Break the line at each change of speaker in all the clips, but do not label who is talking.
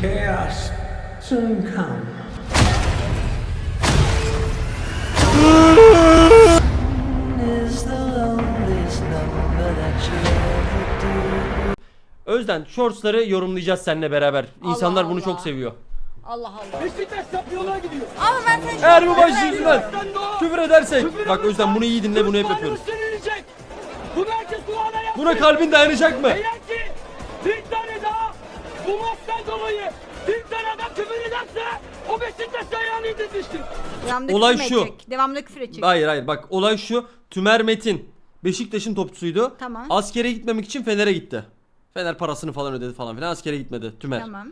Chaos soon come. Is the loneliest number that you'll ever do.
Özden shortsları yorumlayacağız seninle beraber. İnsanlar bunu
Allah.
çok seviyor.
Allah Allah.
Beşiktaş şampiyonluğa gidiyor.
Ama ben seni
Eğer bu
seviyorum.
yüzünden küfür edersek.
Küfür
Bak Özden bunu iyi dinle bunu hep yapıyoruz.
Bunu herkes kulağına yapsın.
Buna kalbin dayanacak mı?
Eğer ki bu maçtan dolayı bir tane adam küfür ederse o Beşiktaş ayağını indirmiştir.
Devamlı
Olay
küfür
şu.
edecek. Devamlı küfür edecek.
Hayır hayır bak olay şu. Tümer Metin Beşiktaş'ın topçusuydu.
Tamam.
Askere gitmemek için Fener'e gitti. Fener parasını falan ödedi falan filan. Askere gitmedi Tümer.
Tamam.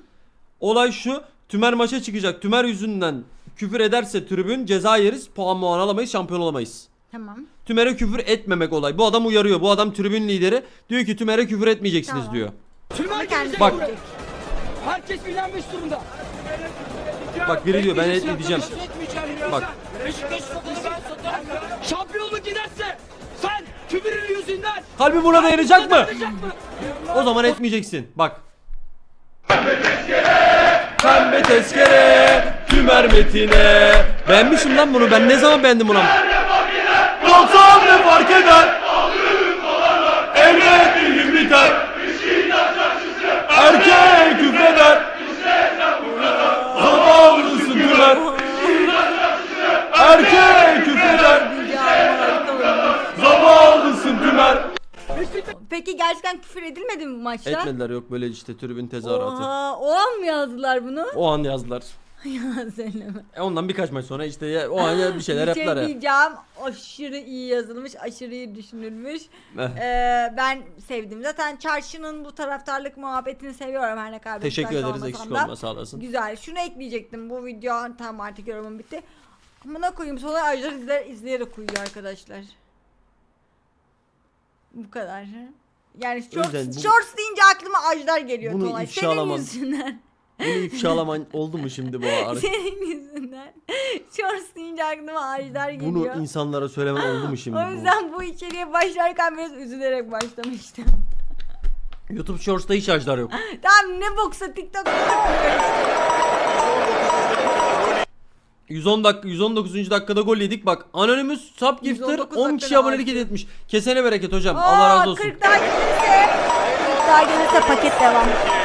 Olay şu. Tümer maça çıkacak. Tümer yüzünden küfür ederse tribün ceza yeriz. Puan muan alamayız. Şampiyon olamayız.
Tamam.
Tümer'e küfür etmemek olay. Bu adam uyarıyor. Bu adam tribün lideri. Diyor ki Tümer'e küfür etmeyeceksiniz
Tamam.
diyor.
Tümer
kendisi
gelecek
Bak.
buraya. Herkes bilenmiş durumda.
Bak biri diyor ben etmeyeceğim.
arkadaşlar.
Bak.
Beşiktaş satını ben satarım. Şampiyonluk giderse sen küfürün yüzünden
Kalbin buna dayanacak mı?
dayanacak mı?
O zaman etmeyeceksin. Bak. Pembe tezkere, Tümer Metin'e. Beğenmişim lan bunu. Ben ne zaman beğendim bunu? 90 ne fark eder? Gün biter. Erkek küfreder. Zavallısın Tümer. Erkek küfreder. Zavallısın Tümer.
Peki gerçekten küfür edilmedi mi bu maçta?
Etmediler yok böyle işte tribün tezahüratı.
Oha, o an mı yazdılar bunu?
O an yazdılar.
ya.
E ondan birkaç maç sonra işte ya, o an ya bir şeyler
Bir şey
yaptılar ya.
diyeceğim. Aşırı iyi yazılmış, aşırı iyi düşünülmüş.
Eh.
Ee, ben sevdim. Zaten çarşının bu taraftarlık muhabbetini seviyorum her ne kadar
Teşekkür
Beşiktaşlı
ederiz
olmasam
eksik
da.
olma sağ olasın.
Güzel. Şunu ekleyecektim. Bu video tam artık yorumum bitti. Amına koyayım sonra Ajdar izler, izleyerek uyuyor arkadaşlar. Bu kadar. Yani shorts,
Özden, bu-
shorts deyince aklıma Ajdar geliyor
Bunu
Tolay. Senin yüzünden.
Bunu ifşalaman oldu mu şimdi bu ara?
Senin yüzünden. Shorts deyince aklıma Ajdar geliyor.
Bunu insanlara söylemen oldu mu şimdi?
O yüzden bu içeriye başlarken biraz üzülerek başlamıştım.
YouTube Shorts'ta hiç ajdar yok.
tamam ne boksa TikTok'ta işte.
110 dakika 119. dakikada gol yedik. Bak Anonymous Subgifter
119
10 kişi
dakikada
abonelik etmiş. Kesene bereket hocam. Allah razı olsun.
40 daha gelirse 40 daha gelirse paket devam.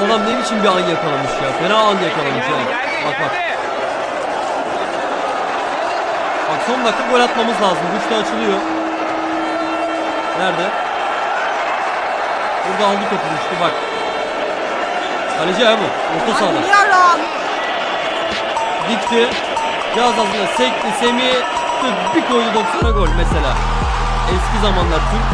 Bu
adam ne biçim bir an yakalamış ya. Fena an yakalamış ya. Bak bak. Bak son dakika gol atmamız lazım. Güç de açılıyor. Nerede? Burada aldı topu düştü bak. Kaleci ya bu. Orta sahada. Dikti. Cihaz aslında sekti. Semih bir koydu 90'a gol mesela. Eski zamanlar Türk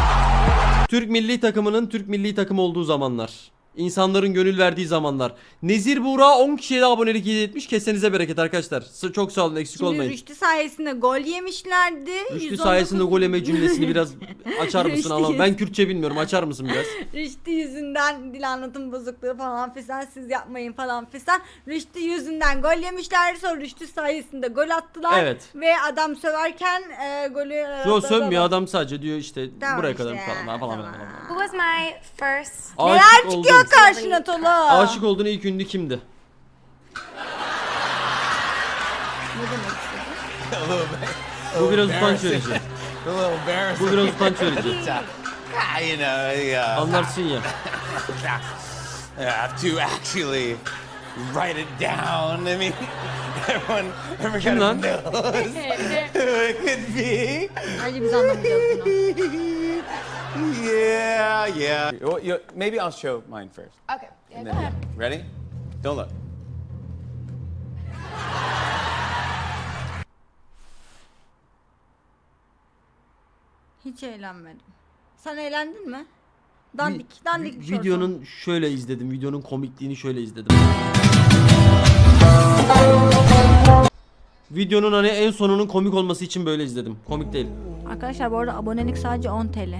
Türk milli takımının Türk milli takım olduğu zamanlar. İnsanların gönül verdiği zamanlar. Nezir Buğra 10 kişiye de abonelik hediye etmiş. Kesenize bereket arkadaşlar. S- Çok sağ olun eksik
Şimdi
olmayın.
Rüştü sayesinde gol yemişlerdi.
Rüştü
119
sayesinde gol yeme cümlesini biraz açar mısın
Rüştü
ama ben Kürtçe bilmiyorum açar mısın biraz?
Rüştü yüzünden dil anlatım bozukluğu falan filan siz yapmayın falan filan. Rüştü yüzünden gol yemişler sonra Rüştü sayesinde gol attılar.
Evet.
Ve adam söverken e, golü...
Yo sövmüyor adam sadece diyor işte
Tamam
buraya
işte
kadar falan falan.
tamam.
falan.
Who was my first?
Neler
Aşık
çıkıyor
oldun.
karşına Tola?
Aşık olduğun ilk ünlü kimdi?
Ne demek istedin?
Bu biraz utanç verici. Bu biraz utanç verici.
You know, yeah.
Anlarsın ya.
I have to actually write it down. I mean, everyone, everyone
lan?
knows who it could be.
Bence biz anlamayacağız bunu.
Yeah, yeah. You- you- maybe I'll show mine first.
Okay. Yeah,
And
go
then-
ahead.
Ready? Don't look.
Hiç eğlenmedim. Sen eğlendin mi? Dandik, dandik bir şey olsun.
Videonun şöyle izledim. Videonun komikliğini şöyle izledim videonun hani en sonunun komik olması için böyle izledim. Komik değil.
Arkadaşlar bu arada abonelik sadece 10 TL.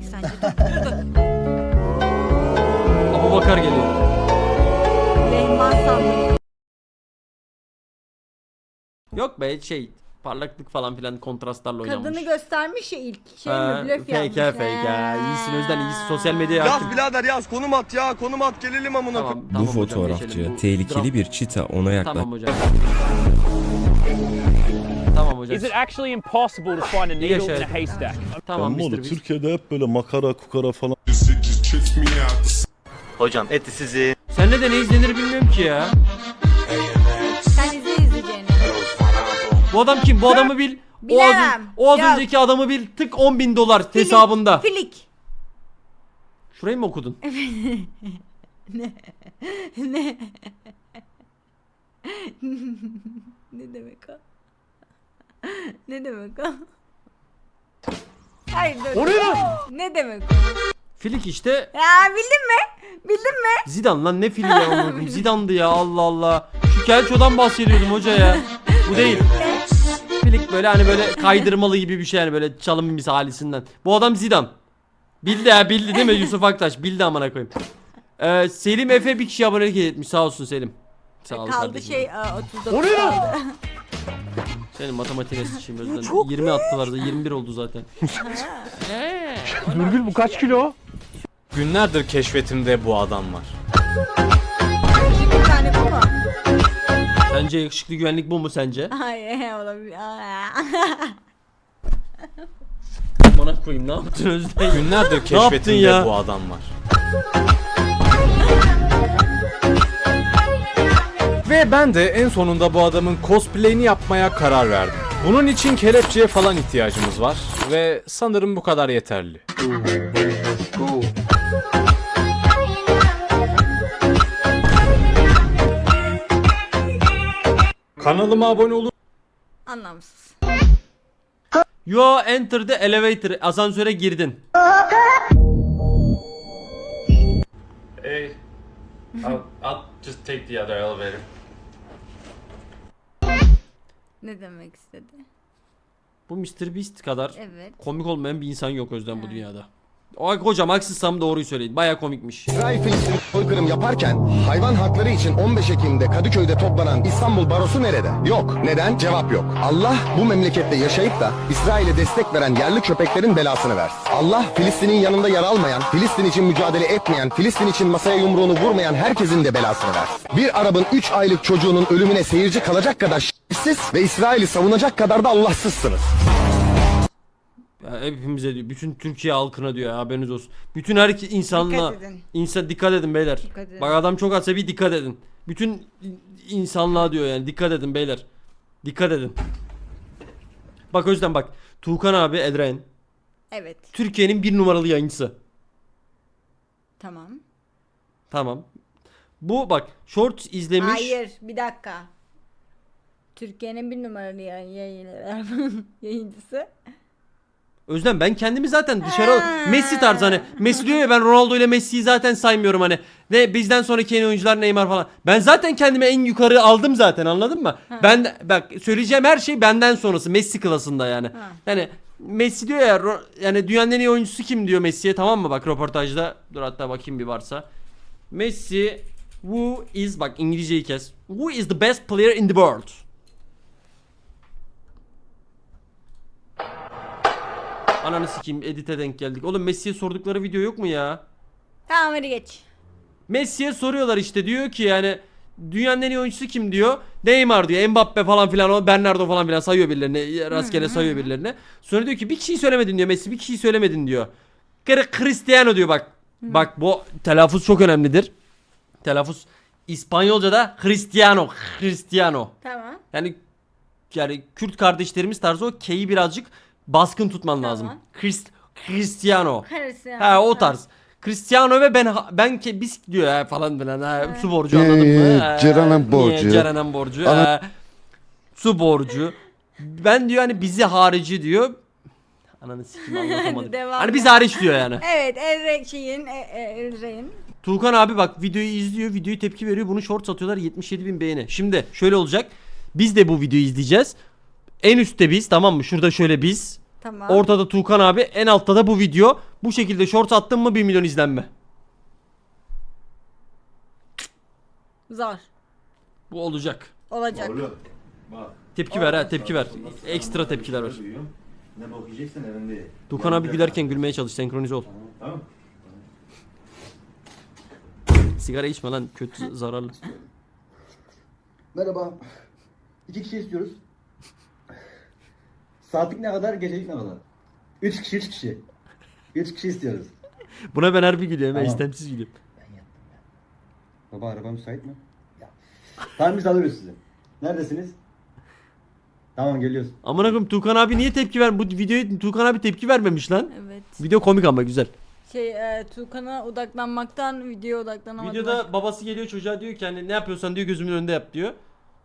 Sence
Abu Bakar geliyor. Yok be şey parlaklık falan filan kontrastlarla oynanmış.
Kadını göstermiş ya ilk şey mi blöf
fake
yapmış.
ha, fake ha. İyisin Özden iyisin sosyal medyaya
Yaz
hakim.
birader yaz konum at ya konum at gelelim amına koyayım.
Tamam,
Bu
tamam hocam,
fotoğrafçı
geçelim. Bu
tehlikeli
draft-
bir çita ona yaklaş.
Tamam hocam. Tamam hocam.
Is it actually impossible to find a needle in a haystack?
Tamam
Ama
Mr.
oğlum
Beast.
Türkiye'de hep böyle makara kukara falan.
Hocam eti sizi.
Sen ne de ne izlenir bilmiyorum ki ya. Bu adam kim? Bu adamı bil. O az,
Bilemem.
o az
Yok.
önceki adamı bil. Tık 10 bin dolar hesabında.
Filik.
Şurayı mı okudun?
Ne demek o? ne demek o? Hayır dur.
O ne lan?
Ne demek o?
Filik işte.
Ya bildin mi? Bildin mi?
Zidane lan ne fili ya amına koyayım. Zidane'dı ya Allah Allah. Şu Kelço'dan bahsediyordum hoca ya. Bu değil. Filik böyle hani böyle kaydırmalı gibi bir şey yani böyle çalım misalisinden. Bu adam Zidane. Bildi ya bildi değil mi Yusuf Aktaş? Bildi amına koyayım. Ee, Selim Efe bir kişi abonelik etmiş. Sağ olsun Selim. Sağ ol
Kaldı
kardeşim.
şey aa, 39 kaldı.
Senin matematiğine sıçayım özden. 20 attılar da 21 oldu zaten.
Nurgül bu kaç kilo?
Günlerdir keşfetimde bu adam var.
Sence yakışıklı güvenlik bu mu sence?
Hayır olabilir. Aa.
Bana koyayım ne yaptın Özden?
Günlerdir
yaptın
keşfetimde
ya?
bu adam var. Ve ben de en sonunda bu adamın cosplay'ini yapmaya karar verdim. Bunun için kelepçeye falan ihtiyacımız var ve sanırım bu kadar yeterli. Kanalıma abone olun.
Anlamsız.
You enter the elevator. Asansöre girdin.
Hey, I'll, I'll just take the other elevator.
Ne demek istedi?
Bu Mr. Beast kadar
Evet.
komik olmayan bir insan yok Özden bu dünyada. O hocam haksızsam doğruyu söyleyin. Baya komikmiş.
Filistin soykırım yaparken hayvan hakları için 15 Ekim'de Kadıköy'de toplanan İstanbul Barosu nerede? Yok. Neden? Cevap yok. Allah bu memlekette yaşayıp da İsrail'e destek veren yerli köpeklerin belasını versin. Allah Filistin'in yanında yer almayan, Filistin için mücadele etmeyen, Filistin için masaya yumruğunu vurmayan herkesin de belasını versin. Bir Arap'ın 3 aylık çocuğunun ölümüne seyirci kalacak kadar şerefsiz ve İsrail'i savunacak kadar da Allahsızsınız.
Ya hepimize diyor. Bütün Türkiye halkına diyor ya haberiniz olsun. Bütün her insanla
Dikkat edin.
insan dikkat edin beyler.
Dikkat edin.
Bak adam çok asabi dikkat edin. Bütün insanlığa diyor yani dikkat edin beyler. Dikkat edin. Bak Özden bak. Tuğkan abi Edren.
Evet.
Türkiye'nin bir numaralı yayıncısı.
Tamam.
Tamam. Bu bak short izlemiş.
Hayır bir dakika. Türkiye'nin bir numaralı yayın, yayın, yayıncısı.
Özlem ben kendimi zaten dışarı Messi tarzı hani Messi diyor ya ben Ronaldo ile Messi'yi zaten saymıyorum hani ve bizden sonraki yeni oyuncular Neymar falan. Ben zaten kendimi en yukarı aldım zaten anladın mı? Ben de- bak söyleyeceğim her şey benden sonrası Messi klasında yani. Yani Messi diyor ya ro- yani dünyanın en iyi oyuncusu kim diyor Messi'ye tamam mı bak röportajda dur hatta bakayım bir varsa. Messi who is bak İngilizceyi kes. Who is the best player in the world? Ananı sikeyim edite denk geldik. Oğlum Messi'ye sordukları video yok mu ya?
Tamam hadi geç.
Messi'ye soruyorlar işte diyor ki yani dünyanın en iyi oyuncusu kim diyor. Neymar diyor. Mbappe falan filan o Bernardo falan filan sayıyor birilerini. Rastgele sayıyor birilerini. Sonra diyor ki bir kişiyi söylemedin diyor Messi bir kişiyi söylemedin diyor. Kır- Cristiano diyor bak. Bak bu telaffuz çok önemlidir. Telaffuz İspanyolca'da Cristiano. Cristiano.
Tamam.
Yani yani Kürt kardeşlerimiz tarzı o K'yi birazcık baskın tutman lazım. Christ Cristiano.
Karısı.
Ha o tarz. Cristiano ve ben ben ke biz diyor ha falan filan ha su borcu anladın mı? Ha,
Ceren'in
niye?
borcu.
Ceren'in borcu. ha, su borcu. Ben diyor hani bizi harici diyor. Ananı sikim anlatamadım.
Devam
hani biz
ya.
hariç diyor yani.
Evet Elre şeyin, e, e.
Tuğkan abi bak videoyu izliyor, videoyu tepki veriyor. Bunu short satıyorlar 77 bin beğeni. Şimdi şöyle olacak. Biz de bu videoyu izleyeceğiz. En üstte biz tamam mı? Şurada şöyle biz.
Tamam.
Ortada Tuğkan abi. En altta da bu video. Bu şekilde short attın mı 1 milyon izlenme.
Zor.
Bu olacak.
Olacak.
Tepki ver ha tepki ver. Ekstra tepkiler ver.
Ne bok yiyeceksen evinde.
Dukan abi gülerken gülmeye çalış senkronize ol.
Tamam.
Sigara içme lan kötü zararlı.
Merhaba. İki kişi istiyoruz. Saatlik ne kadar, gecelik ne kadar? Üç kişi, üç kişi. Üç kişi istiyoruz.
Buna ben harbi gülüyorum. Ben
Tamam.
istemsiz gülüyorum.
Baba araba müsait mi? Ya. Tamam biz alırız sizi. Neredesiniz? Tamam geliyoruz.
Amına koyayım Tukan abi niye tepki ver? Bu videoya Tukan abi tepki vermemiş lan.
Evet.
Video komik ama güzel.
Şey e, Tuğkan'a odaklanmaktan videoya odaklanamadılar.
Videoda babası geliyor çocuğa diyor ki hani ne yapıyorsan diyor gözümün önünde yap diyor.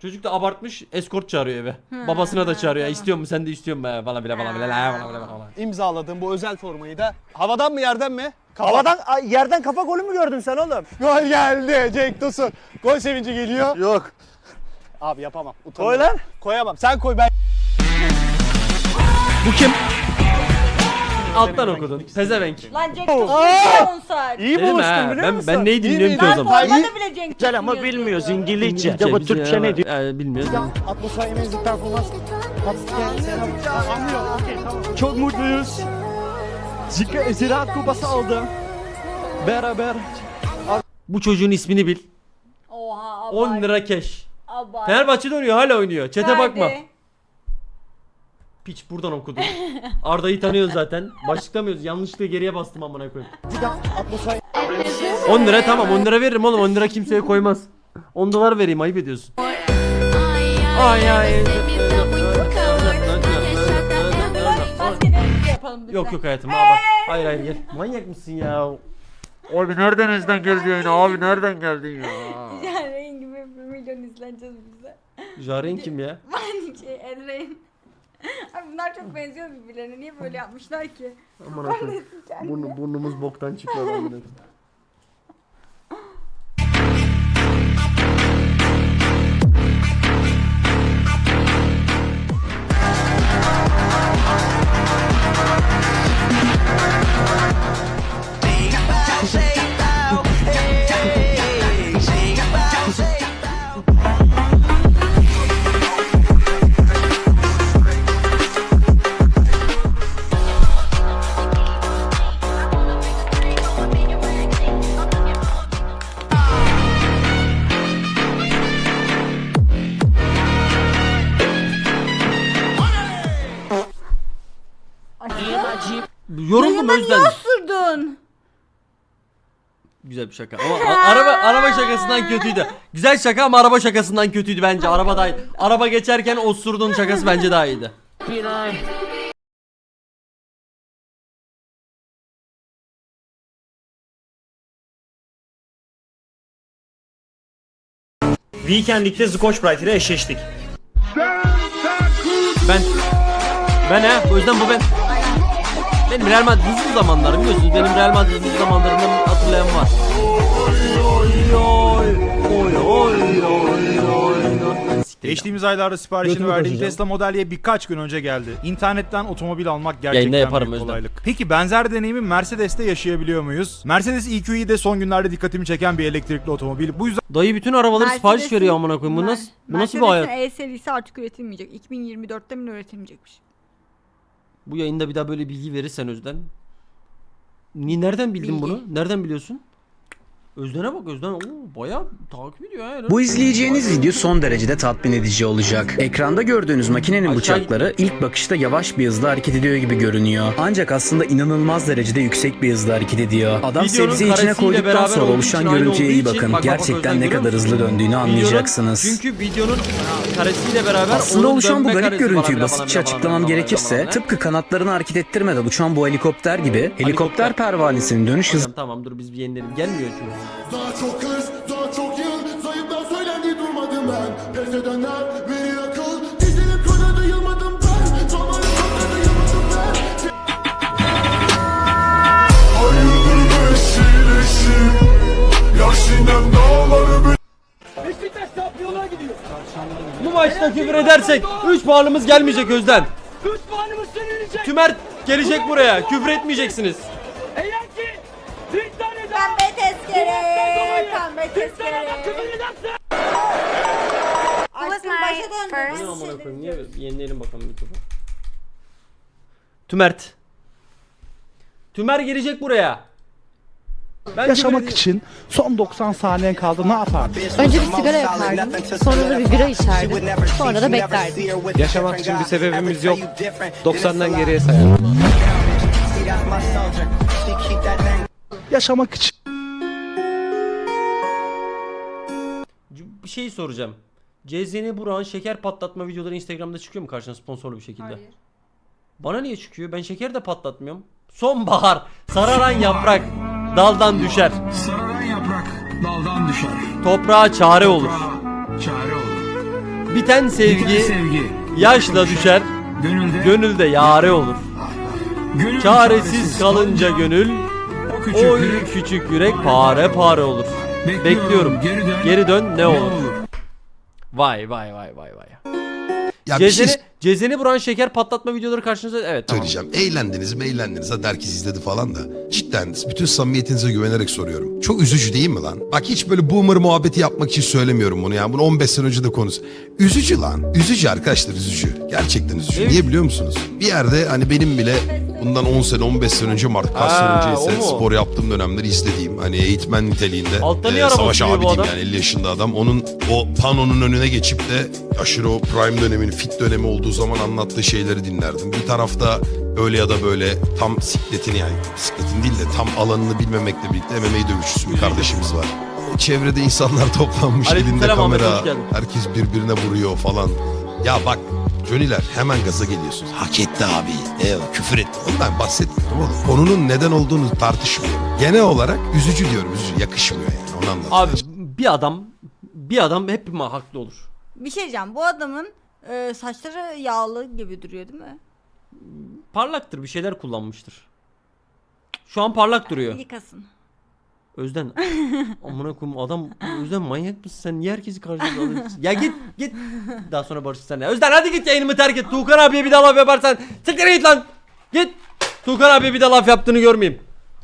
Çocuk da abartmış eskort çağırıyor eve. Babasına da çağırıyor.
tamam.
İstiyor mu sen de istiyor mu be falan bile falan bile la falan bile falan.
İmzaladığım bu özel formayı da havadan mı yerden mi?
Havadan ay, yerden kafa golü mü gördün sen oğlum?
Gol geldi Cenk Tosun. Gol sevinci geliyor. Yok.
Abi yapamam.
Koy lan.
Koyamam. Sen koy ben.
Bu kim? Alttan okudun. Pezevenk.
Lan Cenk Tosun saat.
İyi
Dedim
buluştun biliyor
ben,
musun?
ben neyi dinliyorum ki o
Ben
zaman?
formada bile Cenk
Güzel
Tosun
ama bilmiyoruz İngilizce.
İngilizce,
Ya bu Türkçe
ya-
ne diyor?
e, bilmiyoruz.
Atmosfer Music Performans. Anlıyor. Okey tamam. Çok mutluyuz. Zika Ziraat Kupası aldı. Beraber.
Bu çocuğun ismini bil.
Oha abart.
10 lira cash.
Abart.
Fenerbahçe'de oynuyor hala oynuyor. Çete bakma. Piç buradan okudum. Arda'yı tanıyoruz zaten. Başlıklamıyoruz. Yanlışlıkla geriye bastım amına koyayım.
Atmosfer
10 lira tamam 10 lira veririm oğlum 10 lira kimseye koymaz. 10 dolar vereyim ayıp ediyorsun. Ay ay. Yok yok hayatım ha bak. Hayır hayır gel. Manyak mısın ya? Abi nereden ezden geldi yayına abi nereden geldin ya?
Yani gibi bir milyon izleneceğiz bize.
Jaren kim ya?
şey Elrein. Abi bunlar çok benziyor birbirlerine. Niye böyle yapmışlar ki?
Aman. Burnu, burnumuz boktan çıkıyor lan. Bir şaka ama a- araba araba şakasından kötüydü. Güzel şaka ama araba şakasından kötüydü bence. Araba daha iyi. Araba geçerken osurdun şakası bence daha iyiydi.
Weekend'likte Scotch Brite ile eşleştik.
Ben ben ha o yüzden bu ben. Benim Real Madrid hızlı zamanlarım biliyorsunuz. Benim Real Madrid hızlı zamanlarımdan hatırlayan var. Oy oy oy oy oy oy oy. Siktir ya.
Geçtiğimiz aylarda siparişini
Götümü
verdiğim. Tesla Model Y birkaç gün önce geldi. İnternetten otomobil almak
Yayında
gerçekten
yaparım
büyük
Özlem.
kolaylık. Peki benzer deneyimi Mercedes'te yaşayabiliyor muyuz? Mercedes EQE de son günlerde dikkatimi çeken bir elektrikli otomobil. Bu yüzden
Dayı bütün arabaları sipariş
Mercedes'in-
veriyor amına koyayım. Bu nasıl bu nasıl bir hayat?
Mercedes'in E serisi artık üretilmeyecek. 2024'te mi üretilmeyecekmiş?
Bu yayında bir daha böyle bilgi verirsen Özden. Ni nereden bildin
Bilgi.
bunu? Nereden biliyorsun? Özden'e bak Özden oo, bayağı takip ediyor helal.
Bu izleyeceğiniz video son derecede tatmin edici olacak. Ekranda gördüğünüz makinenin bıçakları ilk bakışta yavaş bir hızla hareket ediyor gibi görünüyor. Ancak aslında inanılmaz derecede yüksek bir hızla hareket ediyor. Adam
Videonun
sebzeyi içine koyduktan sonra oluşan görüntüye iyi bakın.
bak,
Gerçekten ne kadar hızlı döndüğünü anlayacaksınız.
Çünkü videonun karesiyle beraber
Aslında oluşan bu garip görüntüyü basitçe açıklamam gerekirse tıpkı kanatlarını hareket ettirmeden uçan bu helikopter gibi
helikopter
pervanesinin dönüş hızı
Tamam, dur biz bir yenilelim. Gelmiyor çünkü.
Daha çok hız, daha çok yıl Zayıflar söylendi durmadım ben Pes edenler verir akıl Dizilip kanadı yılmadım ben Zamanı kanadı yılmadım ben Hayırdır eşir Yaşinem dağları
Beşiktaş şampiyonluğa gidiyor.
Bu maçta küfür edersek 3 puanımız gelmeyecek Özden.
3 puanımız silinecek.
Tümer gelecek buraya. Küfür etmeyeceksiniz.
Dolayı
pembe
ederse
Aşkım Başa döndü.
Ne
first?
amına koyayım niye bir yenileyelim bakalım YouTube'u. Tümert. Tümer gelecek buraya. Ben
Yaşamak için son 90 saniyen kaldı ne yapardın?
Önce bir sigara yakardım. Sonra da bir bira içerdim. Sonra da beklerdim.
Yaşamak için bir sebebimiz yok. 90'dan geriye sayalım. Yaşamak için
Bir şey soracağım. CZN Burak'ın şeker patlatma videoları Instagram'da çıkıyor mu karşına sponsorlu bir şekilde?
Hayır.
Bana niye çıkıyor? Ben şeker de patlatmıyorum. Sonbahar, sararan yaprak daldan düşer.
Sararan yaprak daldan düşer.
Toprağa çare olur.
Çare olur.
Biten sevgi
sevgi.
yaşla düşer.
Gönülde.
Gönülde yare olur.
gönül
Çaresiz kalınca gönül,
o küçük yürek
küçük yürek pare pare olur. Bekliyorum.
Geri dön.
Geri dön ne olur? Vay vay vay vay vay.
Ya bir şey
Cezeni, Buran şeker patlatma videoları karşınıza evet tamam.
söyleyeceğim. Eğlendiniz mi eğlendiniz. Hadi herkes izledi falan da. Cidden bütün samimiyetinize güvenerek soruyorum. Çok üzücü değil mi lan? Bak hiç böyle boomer muhabbeti yapmak için söylemiyorum bunu yani. Bunu 15 sene önce de konusu. Üzücü lan. Üzücü arkadaşlar üzücü. Gerçekten üzücü.
Evet.
Niye biliyor musunuz? Bir yerde hani benim bile bundan 10 sene 15 sene önce Mart kaç sene
Ha,
önce ise
o mu?
spor yaptığım dönemleri izlediğim hani eğitmen niteliğinde
Altta niye
e,
araba
savaş
sürüyor
abi
bu
diyeyim
adam?
yani 50 yaşında adam. Onun o panonun önüne geçip de aşırı o prime döneminin fit dönemi olduğu zaman anlattığı şeyleri dinlerdim. Bir tarafta öyle ya da böyle tam sikletini yani sikletin değil de tam alanını bilmemekle birlikte MMA dövüşçüsü bir kardeşimiz var. Çevrede insanlar toplanmış
Aleykümselam
elinde
Ahmet, hoş
kamera
geldin.
herkes birbirine vuruyor falan. Ya bak Johnny'ler hemen gaza geliyorsunuz. Hak etti abi. Evet, küfür etti. Ondan bahsetmiyorum oğlum. Konunun neden olduğunu tartışmıyorum. Genel olarak üzücü diyorum. Üzücü. Yakışmıyor yani. Onu anlatmaya
Abi bir adam bir adam hep mi haklı olur?
Bir şey diyeceğim. Bu adamın e, saçları yağlı gibi duruyor değil mi?
Parlaktır bir şeyler kullanmıştır. Şu an parlak duruyor.
Yıkasın.
Özden amına koyayım adam Özden manyak mısın sen niye herkesi karşına alıyorsun? Ya git git. Daha sonra barışırız seninle. Özden hadi git yayınımı terk et. Tuğkan abiye bir daha laf yaparsan siktir git lan. Git. Tuğkan abiye bir daha laf yaptığını görmeyeyim.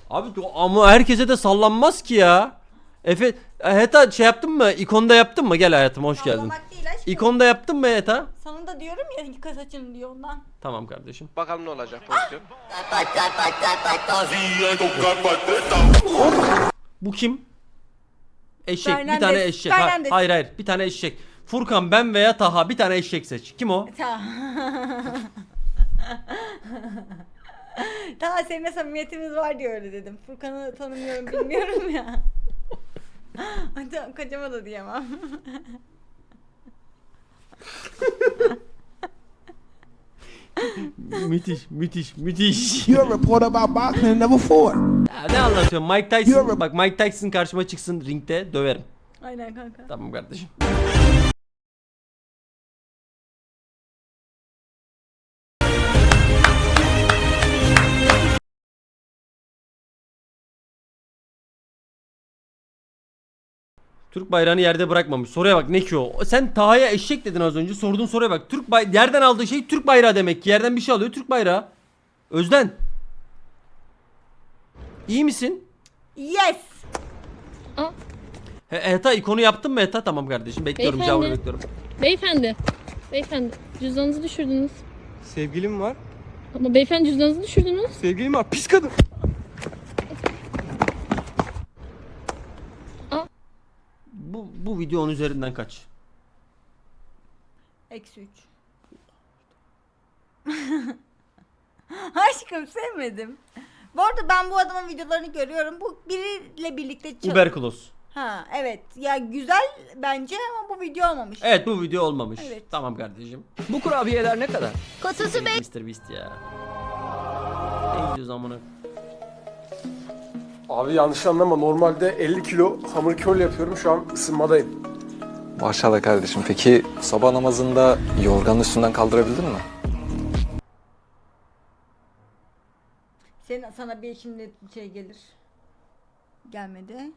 Abi ama herkese de sallanmaz ki ya. Efe Heta şey yaptın mı? İkonda yaptın mı? Gel hayatım hoş geldin.
Sallamak aşkım.
İkonda yaptın mı Heta?
Sana da diyorum ya yıka saçını diyor ondan.
Tamam kardeşim.
Bakalım ne olacak pozisyon.
Bu kim? Eşek. Bir
Fernandez,
tane eşek. Ha-
Fernandez.
hayır hayır. Bir tane eşek. Furkan ben veya Taha bir tane eşek seç. Kim o?
Tamam. Daha seninle samimiyetimiz var diye öyle dedim. Furkan'ı tanımıyorum bilmiyorum ya. Hadi kocama da diyemem.
müthiş, müthiş, müthiş.
You're a reporter about boxing and never fought.
Ya ne anlatıyorum? Mike Tyson. Bak Mike Tyson karşıma çıksın ringde döverim.
Aynen kanka.
Tamam kardeşim. Türk bayrağını yerde bırakmamış. Soruya bak ne ki o? Sen Taha'ya eşek dedin az önce. Sorduğun soruya bak. Türk bay yerden aldığı şey Türk bayrağı demek ki. Yerden bir şey alıyor Türk bayrağı. Özden. İyi misin?
Yes.
He, Eta ikonu yaptın mı Eta? Tamam kardeşim. Bekliyorum
Beyefendi.
cevabını bekliyorum.
Beyefendi. Beyefendi. Cüzdanınızı düşürdünüz.
Sevgilim var.
Ama beyefendi cüzdanınızı düşürdünüz.
Sevgilim var. Pis kadın.
Bu, bu video üzerinden kaç?
Eksi 3. Aşkım sevmedim. Bu arada ben bu adamın videolarını görüyorum. Bu biriyle birlikte çalış-
Uberkulos.
Ha evet. Ya güzel bence ama bu video olmamış.
Evet bu video olmamış.
Evet.
Tamam kardeşim.
Bu kurabiyeler ne kadar?
Kutusu
Mr. Beast ya. Ne gidiyoruz amına?
Abi yanlış anlama normalde 50 kilo hamur köl yapıyorum şu an ısınmadayım.
Maşallah kardeşim. Peki sabah namazında yorganın üstünden kaldırabildin mi?
Senin sana bir şimdi şey gelir. Gelmedi.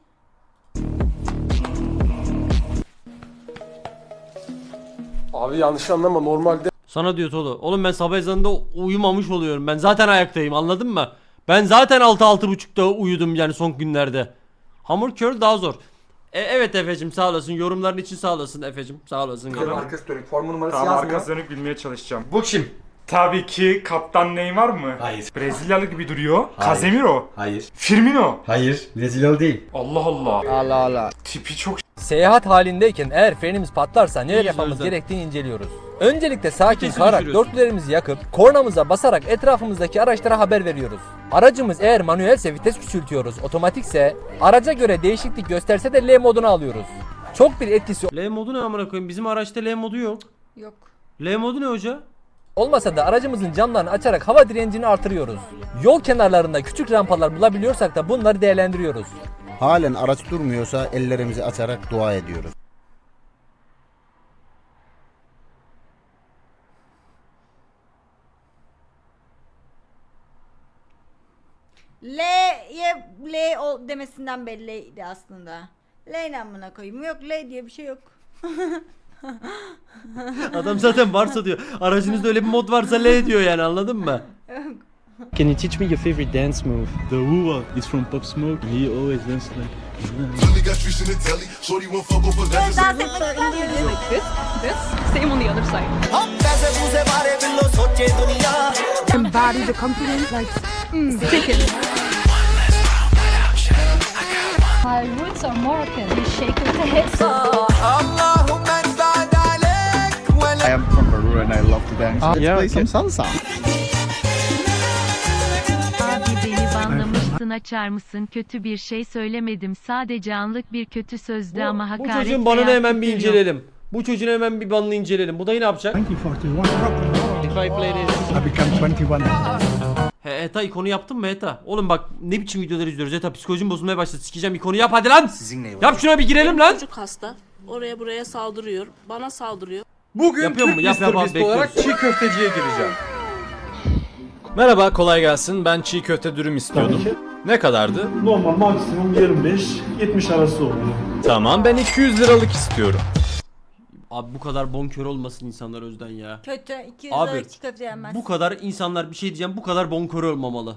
Abi yanlış anlama normalde
Sana diyor Tolu. Oğlum ben sabah ezanında uyumamış oluyorum. Ben zaten ayaktayım anladın mı? Ben zaten 6 buçukta uyudum yani son günlerde. Hamur curl daha zor. E, evet Efe'cim sağ olasın. Yorumların için sağ olasın Efe'cim. Sağ olasın.
Arkası dönük. Forma numarası
Tamam
yazmıyor.
arkası dönük bilmeye çalışacağım.
Bu kim?
Tabii ki kaptan Neymar mı?
Hayır.
Brezilyalı gibi duruyor.
Hayır.
Casemiro.
Hayır.
Firmino.
Hayır. Brezilyalı değil.
Allah Allah.
Allah Allah.
Tipi çok
Seyahat halindeyken eğer frenimiz patlarsa neler yapmamız gerektiğini inceliyoruz. Öncelikle sakin kalarak dörtlülerimizi yakıp kornamıza basarak etrafımızdaki araçlara haber veriyoruz. Aracımız eğer manuelse vites küçültüyoruz, otomatikse araca göre değişiklik gösterse de L moduna alıyoruz. Çok bir etkisi
L modu ne amına koyayım? Bizim araçta L modu yok.
Yok.
L modu ne hoca?
olmasa da aracımızın camlarını açarak hava direncini artırıyoruz. Yol kenarlarında küçük rampalar bulabiliyorsak da bunları değerlendiriyoruz.
Halen araç durmuyorsa ellerimizi açarak dua ediyoruz.
L'ye L o demesinden belliydi aslında. L ne amına koyayım? Yok L diye bir şey yok.
Adam zaten varsa diyor. Aracınızda öyle bir mod varsa L diyor yani anladın mı?
Can you teach me your favorite dance move?
The woo is from Pop Smoke. He always dances like.
Etmek istemiyorum.
Same on the other side. Embody the confidence like mm, chicken. My roots are Moroccan. You shake your head.
I am from Peru and I love to dance. Let's
yeah,
play some salsa.
Abi beni banlamışsın açar mısın? Kötü bir şey söylemedim. Sadece anlık bir kötü sözdü ama
Bu
hakaret
çocuğun banını
veya
hemen bir inceleyelim. Bu çocuğun hemen bir banını inceleyelim. Bu dayı ne yapacak? If I play this. He Eta ikonu yaptın mı Eta? Oğlum bak ne biçim videolar izliyoruz Eta psikolojim bozulmaya başladı sikeceğim ikonu yap hadi lan.
Sizinle
Yap şuna bir girelim lan.
Çocuk hasta. Oraya buraya saldırıyor. Bana saldırıyor.
Bugün
Yapıyor mu?
Türk
Yap, yap
Mr. Beast olarak
bekliyoruz.
çiğ köfteciye gireceğim. Merhaba kolay gelsin. Ben çiğ köfte dürüm istiyordum. Ne kadardı?
Normal maksimum 25-70 arası oluyor.
Tamam ben 200 liralık istiyorum.
Abi bu kadar bonkör olmasın insanlar özden ya.
Kötü. 200
Abi,
köfte yenmez.
Bu kadar insanlar bir şey diyeceğim bu kadar bonkör olmamalı.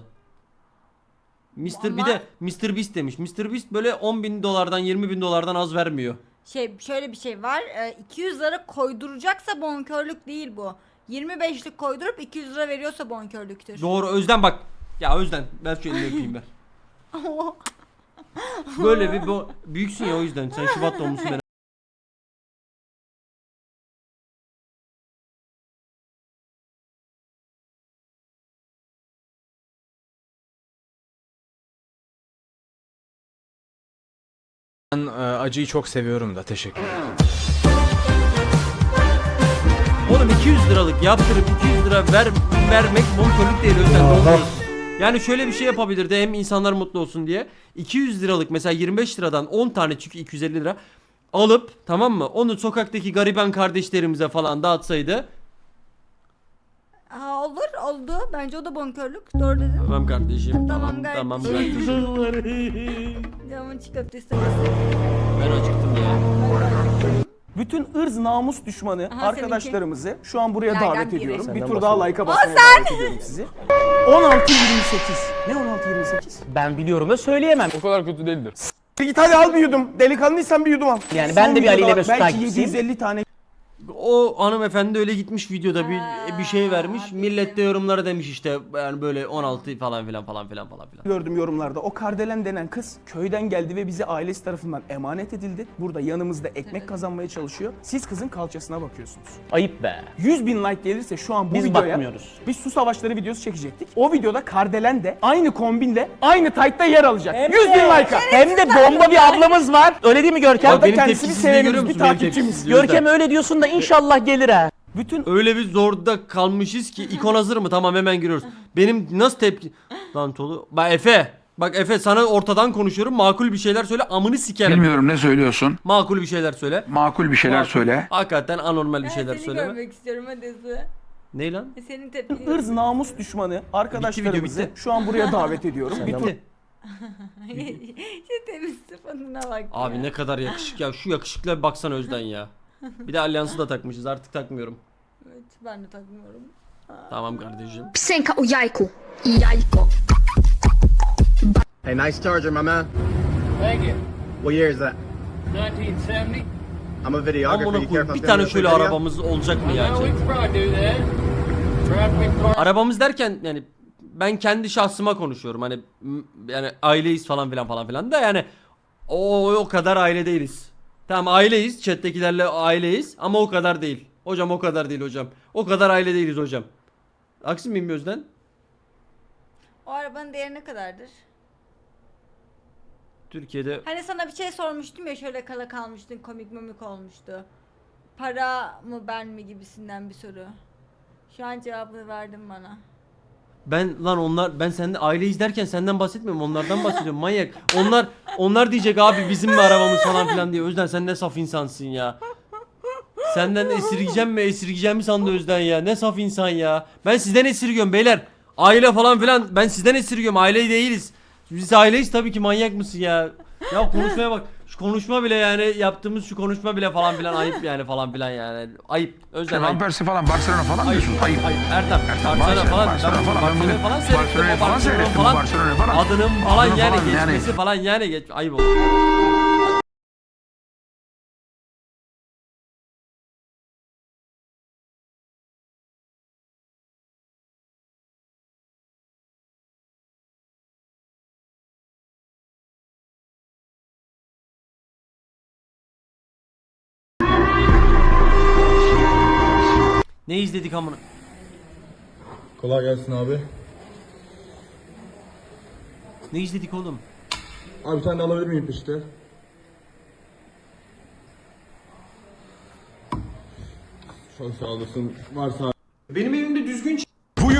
Mr. bir
Ama-
de Mr. Beast demiş. Mr. Beast böyle 10 bin dolardan 20 bin dolardan az vermiyor.
Şey şöyle bir şey var. e, 200 lira koyduracaksa bonkörlük değil bu. 25'lik koydurup 200 lira veriyorsa bonkörlüktür.
Doğru Özden bak. Ya Özden ver şu elini öpeyim ver. Böyle bir bo- büyüksün ya o yüzden. Sen Şubat doğumlusun ben.
Ben e, acıyı çok seviyorum da teşekkür ederim.
Oğlum 200 liralık yaptırıp 200 lira ver vermek bonkörlük değil Özden. doğru diyorsun. Yani şöyle bir şey yapabilirdi hem insanlar mutlu olsun diye. 200 liralık mesela 25 liradan 10 tane çünkü 250 lira alıp tamam mı? Onu sokaktaki gariban kardeşlerimize falan dağıtsaydı.
Ha, olur oldu. Bence o da bonkörlük. Doğru dedin.
Tamam kardeşim.
Tamam
Tamam,
kardeşim. Camın çiğ köfte istemesi.
ben acıktım ya.
Bütün ırz namus düşmanı
Aha,
arkadaşlarımızı şu an buraya
Nereden
davet
biri?
ediyorum.
Senden
Bir tur daha like'a basmaya davet ediyorum sizi. 16-28. Ne 16-28?
Ben biliyorum da söyleyemem.
O kadar kötü değildir.
Git hadi al bir yudum. Delikanlıysan bir yudum al.
Yani ben de bir Ali ile Mesut
Belki
takipçisiyim.
750 tane
O hanımefendi öyle gitmiş videoda bir bir şey vermiş.
Aa,
Millet de yorumlara demiş işte yani böyle 16 falan filan falan filan falan filan.
gördüm yorumlarda. O Kardelen denen kız köyden geldi ve bize ailesi tarafından emanet edildi. Burada yanımızda ekmek kazanmaya çalışıyor. Siz kızın kalçasına bakıyorsunuz.
Ayıp be.
100 bin like gelirse şu an bu
Biz
videoya
bakmıyoruz.
biz su savaşları videosu çekecektik. O videoda Kardelen de aynı kombinle aynı tight'ta yer alacak. 100 bin like'a.
Hem de bomba bir ablamız var. Öyle değil mi Görkem?
Bak benim
kendisini
tepkisizliği görüyor
bir
musun? Benim
takipçimiz.
tepkisizliği
Görkem öyle diyorsun da inşallah gelir ha.
Bütün
Öyle bir zorda kalmışız ki ikon hazır mı? Tamam hemen giriyoruz. Benim nasıl tepki... Lan Tolu... Bak Efe. Bak Efe sana ortadan konuşuyorum. Makul bir şeyler söyle. Amını sikerim.
Bilmiyorum ne söylüyorsun.
Makul bir şeyler söyle.
Makul bir şeyler
Makul.
söyle.
Hakikaten anormal bir şeyler
seni
söyleme.
görmek istiyorum hadi hızlı.
Ne lan?
Senin tepkini.
ırz namus düşmanı arkadaşlarımızı
bitti.
şu an buraya davet ediyorum. bir tur
Bitti.
Şu temiz sıfatına bak
Abi
ya.
ne kadar yakışık ya. Şu yakışıklığa bir baksana Özden ya. Bir de alyansı da takmışız. Artık takmıyorum.
Evet ben de takmıyorum.
Tamam kardeşim.
Psenka o jajku. Jajko.
Hey, nice charger, my man. Thank you. What year is that?
1970.
I'm a videographer.
Amına
You care if
koyayım
I'm
bir
filming
tane
a
şöyle
video?
arabamız olacak mı ya?
No, we could probably do that. Traffic bar-
Arabamız derken yani ben kendi şahsıma konuşuyorum. Hani m- yani aileyiz falan filan falan filan da yani o o kadar aile değiliz. Tamam aileyiz. Chat'tekilerle aileyiz ama o kadar değil. Hocam o kadar değil hocam. O kadar aile değiliz hocam. Aksi miyim Özden?
O arabanın değeri ne kadardır?
Türkiye'de
Hani sana bir şey sormuştum ya şöyle kala kalmıştın komik mimik olmuştu. Para mı ben mi gibisinden bir soru. Şu an cevabını verdin bana.
Ben lan onlar ben sende aileyiz derken senden bahsetmiyorum onlardan bahsediyorum manyak. Onlar onlar diyecek abi bizim mi arabamız falan filan diye. Özden sen ne saf insansın ya. Senden esirgeyeceğim mi esirgeyeceğim mi sandı Özden ya. Ne saf insan ya. Ben sizden esirgiyorum beyler. Aile falan filan ben sizden esirgiyorum. Aile değiliz. Biz aileyiz tabii ki manyak mısın ya. Ya konuşmaya bak. Konuşma bile yani yaptığımız şu konuşma bile falan filan ayıp yani falan filan yani. Ayıp. Özden ayıp.
falan Barcelona falan
Ayıp, ayıp, ayıp. Erdem, Barcelona falan,
Barcelona
ben
falan,
Barcelona
ben
falan
bunu-
seyrettim,
Barcelona'yı
o
falan
Barcelona
seyrettim,
falan,
Barcelona'yı falan.
adının falan
falan yani.
geçmesi falan yani geç, ayıp oldu. Ne izledik amına?
Kolay gelsin abi.
Ne izledik oğlum?
Abi bir tane de alabilir miyim peşte? Çok sağ olasın. Varsa
Benim evimde düzgün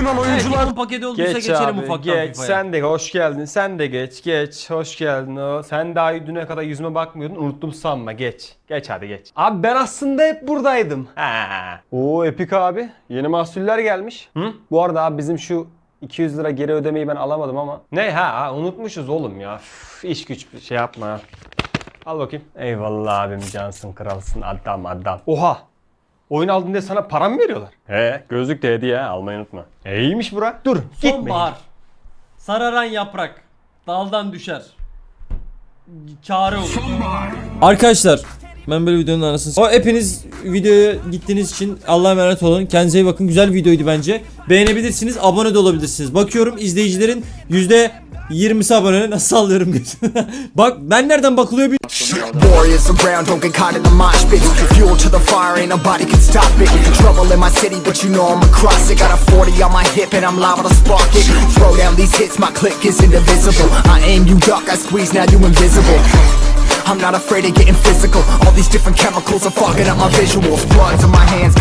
Yunan
Oyuncular evet, paketi olduysa
Geç
geçelim
abi,
ufaktan
geç.
FIFA'ya.
Sen de hoş geldin. Sen de geç, geç. Hoş geldin. O. Sen daha düne kadar yüzüme bakmıyordun. Unuttum sanma. Geç. Geç hadi geç. Abi ben aslında hep buradaydım. Ha. Oo Epik abi. Yeni mahsuller gelmiş. Hı? Bu arada abi bizim şu 200 lira geri ödemeyi ben alamadım ama. Ne ha, ha unutmuşuz oğlum ya. Üf, iş güç bir şey yapma. ya. Al bakayım. Eyvallah abim cansın kralsın adam adam. Oha. Oyun aldın diye sana para mı veriyorlar? He gözlük de hediye ha, almayı unutma. E, iyiymiş bura. Dur gitme.
Sonbahar. Sararan yaprak. Daldan düşer. Çare olur. Arkadaşlar ben böyle videonun anasını O hepiniz videoya gittiğiniz için Allah'a emanet olun. Kendinize iyi bakın. Güzel bir videoydu bence. Beğenebilirsiniz. Abone de olabilirsiniz. Bakıyorum izleyicilerin yüzde 20'si abone. Nasıl sallıyorum? Bak ben nereden bakılıyor bir
my I'm across it. Got a 40 on my hip, and I'm liable to spark it. Throw down these hits, my click is indivisible. I aim, you duck, I squeeze, now you invisible. I'm not afraid of getting physical. All these different chemicals are fogging up my visuals. Blood's in my hands.